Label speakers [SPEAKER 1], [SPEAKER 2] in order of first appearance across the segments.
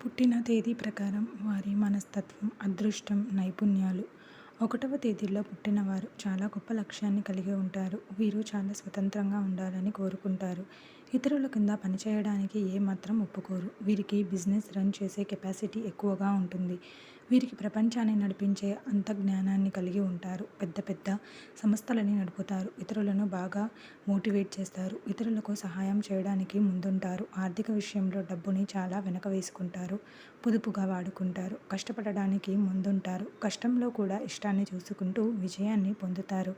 [SPEAKER 1] పుట్టిన తేదీ ప్రకారం వారి మనస్తత్వం అదృష్టం నైపుణ్యాలు. ఒకటవ తేదీలో పుట్టినవారు చాలా గొప్ప లక్ష్యాన్ని కలిగి ఉంటారు. వీరు చాలా స్వతంత్రంగా ఉండాలని కోరుకుంటారు. ఇతరుల కింద పనిచేయడానికి ఏమాత్రం ఒప్పుకోరు. వీరికి బిజినెస్ రన్ చేసే కెపాసిటీ ఎక్కువగా ఉంటుంది. వీరికి ప్రపంచాన్ని నడిపించే అంత జ్ఞానాన్ని కలిగి ఉంటారు. పెద్ద పెద్ద సంస్థలని నడుపుతారు. ఇతరులను బాగా మోటివేట్ చేస్తారు. ఇతరులకు సహాయం చేయడానికి ముందుంటారు. ఆర్థిక విషయంలో డబ్బుని చాలా వెనక వేసుకుంటారు. పొదుపుగా వాడుకుంటారు. కష్టపడడానికి ముందుంటారు. కష్టంలో కూడా ఇష్టాన్ని చూసుకుంటూ విజయాన్ని పొందుతారు.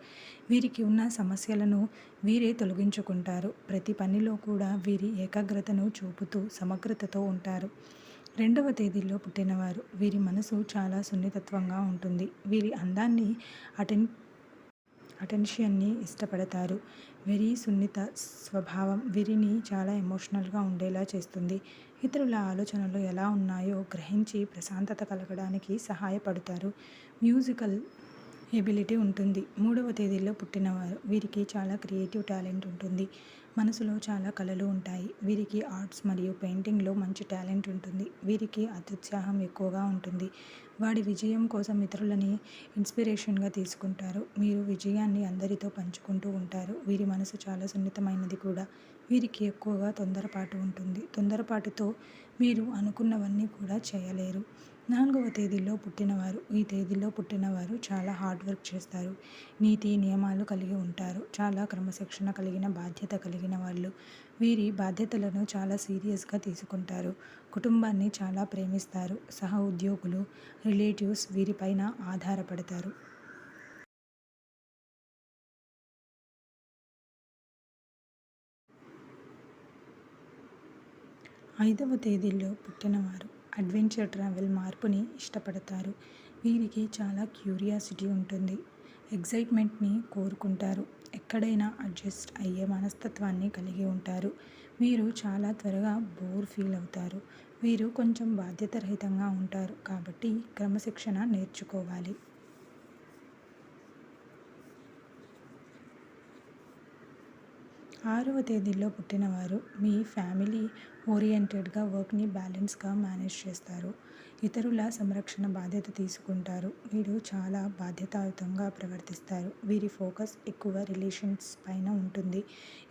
[SPEAKER 1] వీరికి ఉన్న సమస్యలను వీరే తొలగించుకుంటారు. ప్రతి పనిలో కూడా వీరి ఏకాగ్రతను చూపుతూ సమగ్రతతో ఉంటారు. రెండవ తేదీలో పుట్టినవారు. వీరి మనసు చాలా సున్నితత్వంగా ఉంటుంది. వీరి అందాన్ని అటెన్ అటెన్షన్ని ఇష్టపడతారు. వెరీ సున్నిత స్వభావం వీరిని చాలా ఎమోషనల్గా ఉండేలా చేస్తుంది. ఇతరుల ఆలోచనలు ఎలా ఉన్నాయో గ్రహించి ప్రశాంతత కలగడానికి సహాయపడతారు. మ్యూజికల్ ఎబిలిటీ ఉంటుంది. మూడవ తేదీలో పుట్టినవారు. వీరికి చాలా క్రియేటివ్ టాలెంట్ ఉంటుంది. మనసులో చాలా కళలు ఉంటాయి. వీరికి ఆర్ట్స్ మరియు పెయింటింగ్లో మంచి టాలెంట్ ఉంటుంది. వీరికి అత్యుత్సాహం ఎక్కువగా ఉంటుంది. వాడి విజయం కోసం ఇతరులని ఇన్స్పిరేషన్గా తీసుకుంటారు. మీరు విజయాన్ని అందరితో పంచుకుంటూ ఉంటారు. వీరి మనసు చాలా సున్నితమైనది కూడా. వీరికి ఎక్కువగా తొందరపాటు ఉంటుంది. తొందరపాటుతో మీరు అనుకున్నవన్నీ కూడా చేయలేరు. నాలుగవ తేదీలో పుట్టినవారు ఈ తేదీలో పుట్టినవారు చాలా హార్డ్ వర్క్ చేస్తారు. నీతి నియమాలు కలిగి ఉంటారు. చాలా క్రమశిక్షణ కలిగిన బాధ్యత కలిగిన వాళ్ళు. వీరి బాధ్యతలను చాలా సీరియస్గా తీసుకుంటారు. కుటుంబాన్ని చాలా ప్రేమిస్తారు. సహ ఉద్యోగులు రిలేటివ్స్ వీరిపైన ఆధారపడతారు. ఐదవ తేదీలో పుట్టినవారు అడ్వెంచర్ ట్రావెల్ మార్పుని ఇష్టపడతారు. వీరికి చాలా క్యూరియాసిటీ ఉంటుంది. ఎగ్జైట్మెంట్ని కోరుకుంటారు. ఎక్కడైనా అడ్జస్ట్ అయ్యే మనస్తత్వాన్ని కలిగి ఉంటారు. వీరు చాలా త్వరగా బోర్ ఫీల్ అవుతారు. వీరు కొంచెం బాధ్యతరహితంగా ఉంటారు కాబట్టి క్రమశిక్షణ నేర్చుకోవాలి. ఆరవ తేదీలో పుట్టినవారు మీ ఫ్యామిలీ ఓరియంటెడ్గా వర్క్ని బ్యాలెన్స్గా మేనేజ్ చేస్తారు. ఇతరుల సంరక్షణ బాధ్యత తీసుకుంటారు. వీరు చాలా బాధ్యతాయుతంగా ప్రవర్తిస్తారు. వీరి ఫోకస్ ఎక్కువ రిలేషన్స్ పైన ఉంటుంది.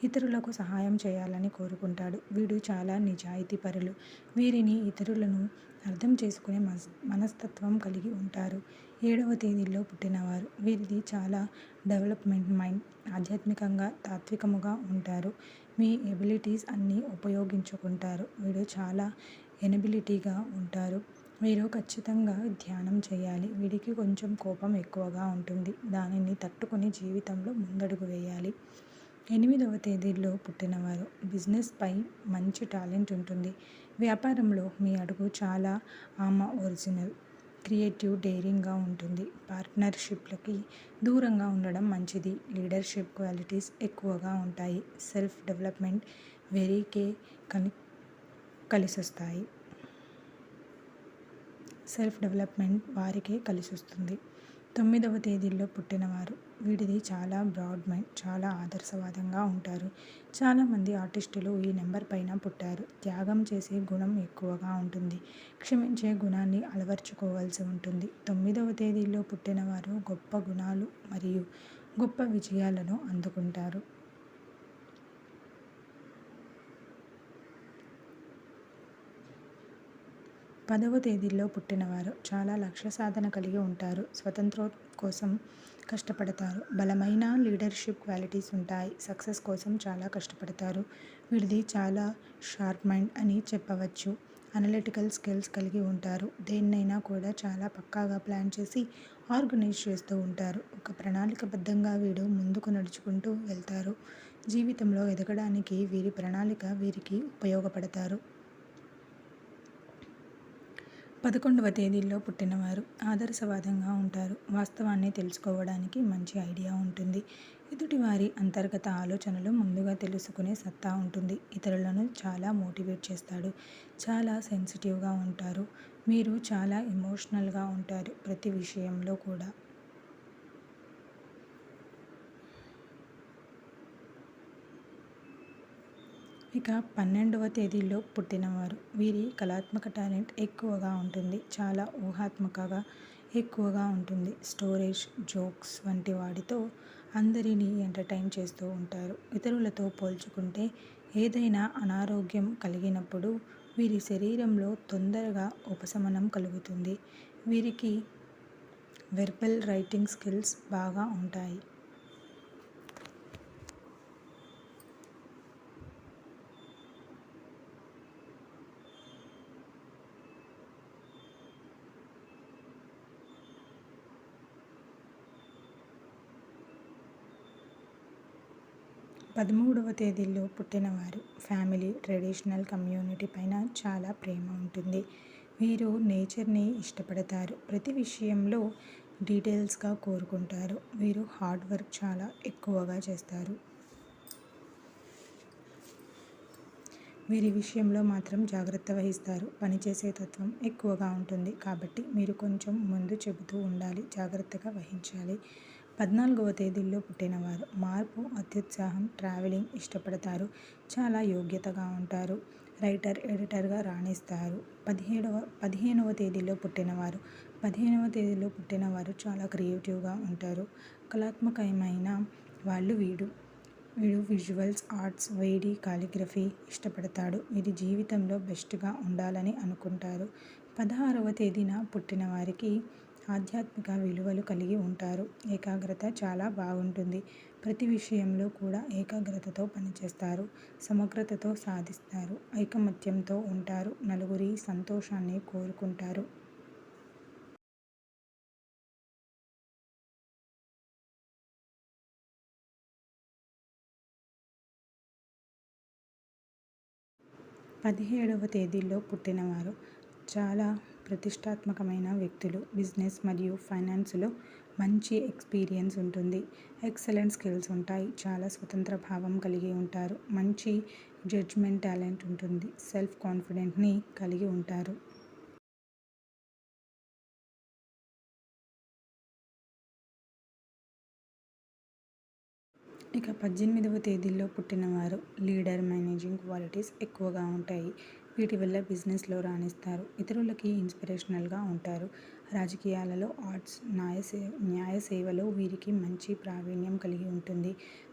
[SPEAKER 1] ఇతరులకు సహాయం చేయాలని కోరుకుంటాడు. వీడు చాలా నిజాయితీ పరులు వీరిని ఇతరులను అర్థం చేసుకునే మనస్తత్వం కలిగి ఉంటారు. ఏడవ తేదీలో పుట్టినవారు. వీరిది చాలా డెవలప్మెంట్ మైండ్ ఆధ్యాత్మికంగా తాత్వికముగా ఉంటారు. మీ ఎబిలిటీస్ అన్నీ ఉపయోగించుకుంటారు. వీడు చాలా ఎనబిలిటీగా ఉంటారు. వీరు ఖచ్చితంగా ధ్యానం చేయాలి. వీడికి కొంచెం కోపం ఎక్కువగా ఉంటుంది. దానిని తట్టుకుని జీవితంలో ముందడుగు వేయాలి. ఎనిమిదవ తేదీలో పుట్టినవారు. బిజినెస్పై మంచి టాలెంట్ ఉంటుంది. వ్యాపారంలో మీ అడుగు చాలా ఆమ ఒరిజినల్ క్రియేటివ్ డేరింగ్గా ఉంటుంది. పార్ట్నర్షిప్లకి దూరంగా ఉండడం మంచిది. లీడర్షిప్ క్వాలిటీస్ ఎక్కువగా ఉంటాయి. సెల్ఫ్ డెవలప్మెంట్ వెరీకే కలి కలిసొస్తాయి. సెల్ఫ్ డెవలప్మెంట్ వారికే కలిసి వస్తుంది తొమ్మిదవ తేదీల్లో పుట్టినవారు వీడిది చాలా బ్రాడ్ మైండ్ చాలా ఆదర్శవాదంగా ఉంటారు. చాలామంది ఆర్టిస్టులు ఈ నెంబర్ పైన పుట్టారు. త్యాగం చేసే గుణం ఎక్కువగా ఉంటుంది. క్షమించే గుణాన్ని అలవర్చుకోవాల్సి ఉంటుంది. తొమ్మిదవ తేదీలో పుట్టినవారు గొప్ప గుణాలు మరియు గొప్ప విజయాలను అందుకుంటారు. పదవ తేదీలో పుట్టినవారు చాలా లక్ష్య సాధన కలిగి ఉంటారు. స్వతంత్రం కోసం కష్టపడతారు. బలమైన లీడర్షిప్ క్వాలిటీస్ ఉంటాయి. సక్సెస్ కోసం చాలా కష్టపడతారు. వీడిది చాలా షార్ప్ మైండ్ అని చెప్పవచ్చు. అనలిటికల్ స్కిల్స్ కలిగి ఉంటారు. దేన్నైనా కూడా చాలా పక్కాగా ప్లాన్ చేసి ఆర్గనైజ్ చేస్తూ ఉంటారు. ఒక ప్రణాళికబద్ధంగా వీడు ముందుకు నడుచుకుంటూ వెళ్తారు. జీవితంలో ఎదగడానికి వీరి ప్రణాళిక వీరికి ఉపయోగపడతారు. పదకొండవ తేదీల్లో పుట్టినవారు ఆదర్శవాదంగా ఉంటారు. వాస్తవాన్ని తెలుసుకోవడానికి మంచి ఐడియా ఉంటుంది. ఎదుటివారి అంతర్గత ఆలోచనలు ముందుగా తెలుసుకునే సత్తా ఉంటుంది. ఇతరులను చాలా మోటివేట్ చేస్తాడు. చాలా సెన్సిటివ్గా ఉంటారు. మీరు చాలా ఎమోషనల్గా ఉంటారు. ప్రతి విషయంలో కూడా. ఇక పన్నెండవ తేదీలో పుట్టినవారు. వీరి కళాత్మక టాలెంట్ ఎక్కువగా ఉంటుంది. చాలా ఊహాత్మకగా ఎక్కువగా ఉంటుంది. స్టోరేజ్ జోక్స్ వంటి వాటితో అందరినీ ఎంటర్టైన్ చేస్తూ ఉంటారు. ఇతరులతో పోల్చుకుంటే ఏదైనా అనారోగ్యం కలిగినప్పుడు వీరి శరీరంలో తొందరగా ఉపశమనం కలుగుతుంది. వీరికి వెర్బల్ రైటింగ్ స్కిల్స్ బాగా ఉంటాయి. పదమూడవ తేదీలో పుట్టినవారు. ఫ్యామిలీ ట్రెడిషనల్ కమ్యూనిటీ పైన చాలా ప్రేమ ఉంటుంది. వీరు నేచర్ని ఇష్టపడతారు. ప్రతి విషయంలో డీటెయిల్స్గా కోరుకుంటారు. వీరు హార్డ్ వర్క్ చాలా ఎక్కువగా చేస్తారు. వీరి విషయంలో మాత్రం జాగ్రత్త వహిస్తారు. పనిచేసే తత్వం ఎక్కువగా ఉంటుంది. కాబట్టి మీరు కొంచెం ముందు చెబుతూ ఉండాలి. జాగ్రత్తగా వహించాలి. పద్నాలుగవ తేదీల్లో పుట్టినవారు. మార్పు అత్యుత్సాహం ట్రావెలింగ్ ఇష్టపడతారు. చాలా యోగ్యతగా ఉంటారు. రైటర్ ఎడిటర్గా రాణిస్తారు. పదిహేడవ పదిహేనవ తేదీలో పుట్టినవారు. పదిహేనవ తేదీలో పుట్టినవారు చాలా క్రియేటివ్గా ఉంటారు. కళాత్మకమైన వాళ్ళు వీడు వీడు విజువల్స్ ఆర్ట్స్ వేడి కాలిగ్రఫీ ఇష్టపడతాడు. వీరి జీవితంలో బెస్ట్గా ఉండాలని అనుకుంటారు. పదహారవ తేదీన పుట్టిన వారికి ఆధ్యాత్మిక విలువలు కలిగి ఉంటారు. ఏకాగ్రత చాలా బాగుంటుంది. ప్రతి విషయంలో కూడా ఏకాగ్రతతో పనిచేస్తారు. సమగ్రతతో సాధిస్తారు. ఐకమత్యంతో ఉంటారు. నలుగురి సంతోషాన్ని కోరుకుంటారు. పదిహేడవ తేదీలో పుట్టినవారు. చాలా ప్రతిష్టాత్మకమైన వ్యక్తులు బిజినెస్ మరియు ఫైనాన్స్లో మంచి ఎక్స్పీరియన్స్ ఉంటుంది. ఎక్సలెంట్ స్కిల్స్ ఉంటాయి. చాలా స్వతంత్ర భావం కలిగి ఉంటారు. మంచి జడ్జ్మెంట్ టాలెంట్ ఉంటుంది. సెల్ఫ్ కాన్ఫిడెంట్ని కలిగి ఉంటారు. ఇక పద్దెనిమిదవ తేదీల్లో పుట్టినవారు లీడర్ మేనేజింగ్ క్వాలిటీస్ ఎక్కువగా ఉంటాయి. వీటి వల్ల బిజినెస్లో రాణిస్తారు. ఇతరులకి ఇన్స్పిరేషనల్గా ఉంటారు. రాజకీయాలలో ఆర్ట్స్ న్యాయ సే న్యాయ సేవలో వీరికి మంచి ప్రావీణ్యం కలిగి ఉంటుంది.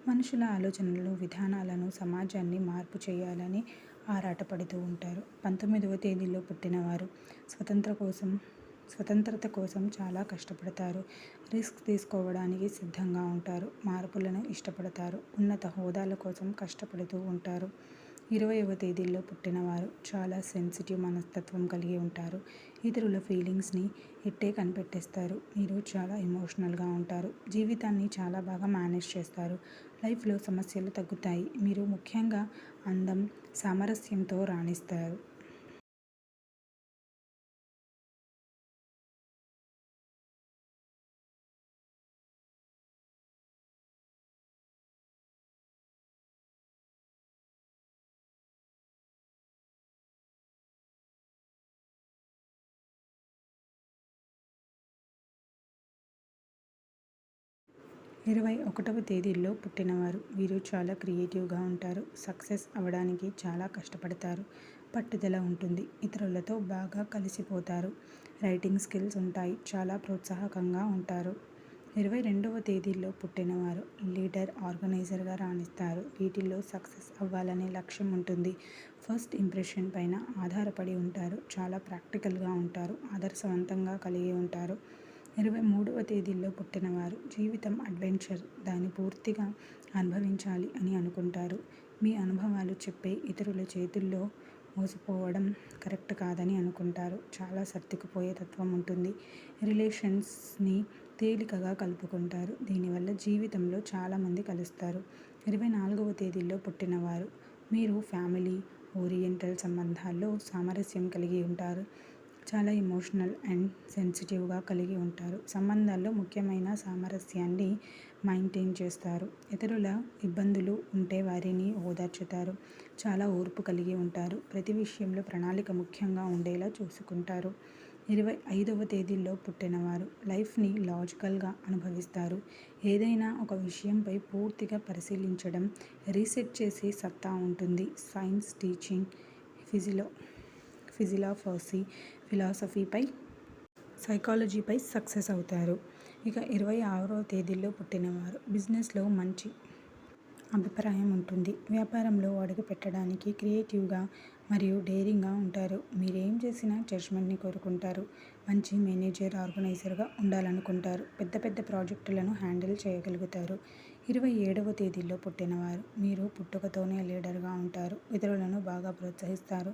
[SPEAKER 1] మనుషుల ఆలోచనలు విధానాలను సమాజాన్ని మార్పు చేయాలని ఆరాటపడుతూ ఉంటారు. పంతొమ్మిదవ తేదీలో పుట్టినవారు స్వతంత్ర కోసం స్వతంత్రత కోసం చాలా కష్టపడతారు. రిస్క్ తీసుకోవడానికి సిద్ధంగా ఉంటారు. మార్పులను ఇష్టపడతారు. ఉన్నత హోదాల కోసం కష్టపడుతూ ఉంటారు. ఇరవైవ తేదీల్లో పుట్టినవారు చాలా సెన్సిటివ్ మనస్తత్వం కలిగి ఉంటారు. ఇతరుల ఫీలింగ్స్ని ఇట్టే కనిపెట్టేస్తారు. మీరు చాలా ఎమోషనల్గా ఉంటారు. జీవితాన్ని చాలా బాగా మేనేజ్ చేస్తారు. లైఫ్లో సమస్యలు తగ్గుతాయి. మీరు ముఖ్యంగా అందం సామరస్యంతో రాణిస్తారు. ఇరవై ఒకటవ తేదీల్లో పుట్టినవారు. వీరు చాలా క్రియేటివ్గా ఉంటారు. సక్సెస్ అవ్వడానికి చాలా కష్టపడతారు. పట్టుదల ఉంటుంది. ఇతరులతో బాగా కలిసిపోతారు. రైటింగ్ స్కిల్స్ ఉంటాయి. చాలా ప్రోత్సాహకంగా ఉంటారు. ఇరవై రెండవ తేదీల్లో పుట్టినవారు లీడర్ ఆర్గనైజర్గా రాణిస్తారు. వీటిల్లో సక్సెస్ అవ్వాలనే లక్ష్యం ఉంటుంది. ఫస్ట్ ఇంప్రెషన్ పైన ఆధారపడి ఉంటారు. చాలా ప్రాక్టికల్గా ఉంటారు. ఆదర్శవంతంగా కలిగి ఉంటారు. ఇరవై మూడవ తేదీల్లో పుట్టినవారు. జీవితం అడ్వెంచర్. దాన్ని పూర్తిగా అనుభవించాలి అని అనుకుంటారు. మీ అనుభవాలు చెప్పే ఇతరుల చేతుల్లో మోసపోవడం కరెక్ట్ కాదని అనుకుంటారు. చాలా సర్దుకుపోయే తత్వం ఉంటుంది. రిలేషన్స్ని తేలికగా కలుపుకుంటారు. దీనివల్ల జీవితంలో చాలామంది కలుస్తారు. ఇరవై నాలుగవ తేదీల్లో పుట్టినవారు. మీరు ఫ్యామిలీ ఓరియంటల్ సంబంధాల్లో సామరస్యం కలిగి ఉంటారు. చాలా ఎమోషనల్ అండ్ సెన్సిటివ్గా కలిగి ఉంటారు. సంబంధాల్లో ముఖ్యమైన సామరస్యాన్ని మెయింటైన్ చేస్తారు. ఇతరుల ఇబ్బందులు ఉంటే వారిని ఓదార్చుతారు. చాలా ఓర్పు కలిగి ఉంటారు. ప్రతి విషయంలో ప్రణాళిక ముఖ్యంగా ఉండేలా చూసుకుంటారు. ఇరవై ఐదవ తేదీల్లో పుట్టినవారు లైఫ్ని లాజికల్గా అనుభవిస్తారు. ఏదైనా ఒక విషయంపై పూర్తిగా పరిశీలించడం రీసెట్ చేసే సత్తా ఉంటుంది. సైన్స్ టీచింగ్ ఫిజిలో ఫిజిలాఫర్సీ ఫిలాసఫీపై సైకాలజీపై సక్సెస్ అవుతారు. ఇక ఇరవై ఆరవ తేదీల్లో పుట్టినవారు. బిజినెస్లో మంచి అభిప్రాయం ఉంటుంది. వ్యాపారంలో అడుగు పెట్టడానికి క్రియేటివ్గా మరియు డేరింగ్గా ఉంటారు. మీరేం చేసినా జడ్జ్మెంట్ని కోరుకుంటారు. మంచి మేనేజర్ ఆర్గనైజర్గా ఉండాలనుకుంటారు. పెద్ద పెద్ద ప్రాజెక్టులను హ్యాండిల్ చేయగలుగుతారు. ఇరవై ఏడవ తేదీల్లో పుట్టినవారు. మీరు పుట్టుకతోనే లీడర్గా ఉంటారు. ఇతరులను బాగా ప్రోత్సహిస్తారు.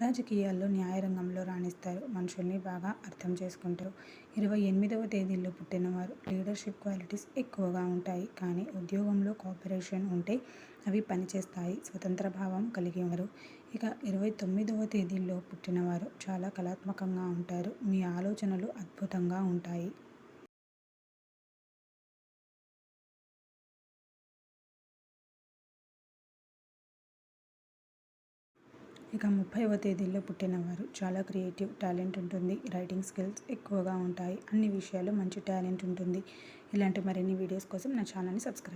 [SPEAKER 1] రాజకీయాల్లో న్యాయరంగంలో రాణిస్తారు. మనుషుల్ని బాగా అర్థం చేసుకుంటారు. ఇరవై ఎనిమిదవ తేదీల్లో పుట్టినవారు లీడర్షిప్ క్వాలిటీస్ ఎక్కువగా ఉంటాయి. కానీ ఉద్యోగంలో కోఆపరేషన్ ఉంటే అవి పనిచేస్తాయి. స్వతంత్ర భావం కలిగి ఉన్నారు ఇక ఇరవై తొమ్మిదవ తేదీల్లో పుట్టినవారు చాలా కళాత్మకంగా ఉంటారు. మీ ఆలోచనలు అద్భుతంగా ఉంటాయి. ఇక ముప్పైవ తేదీలో పుట్టినవారు. చాలా క్రియేటివ్ టాలెంట్ ఉంటుంది. రైటింగ్ స్కిల్స్ ఎక్కువగా ఉంటాయి. అన్ని విషయాలు మంచి టాలెంట్ ఉంటుంది. ఇలాంటి మరిన్ని వీడియోస్ కోసం నా ఛానల్ని సబ్స్క్రైబ్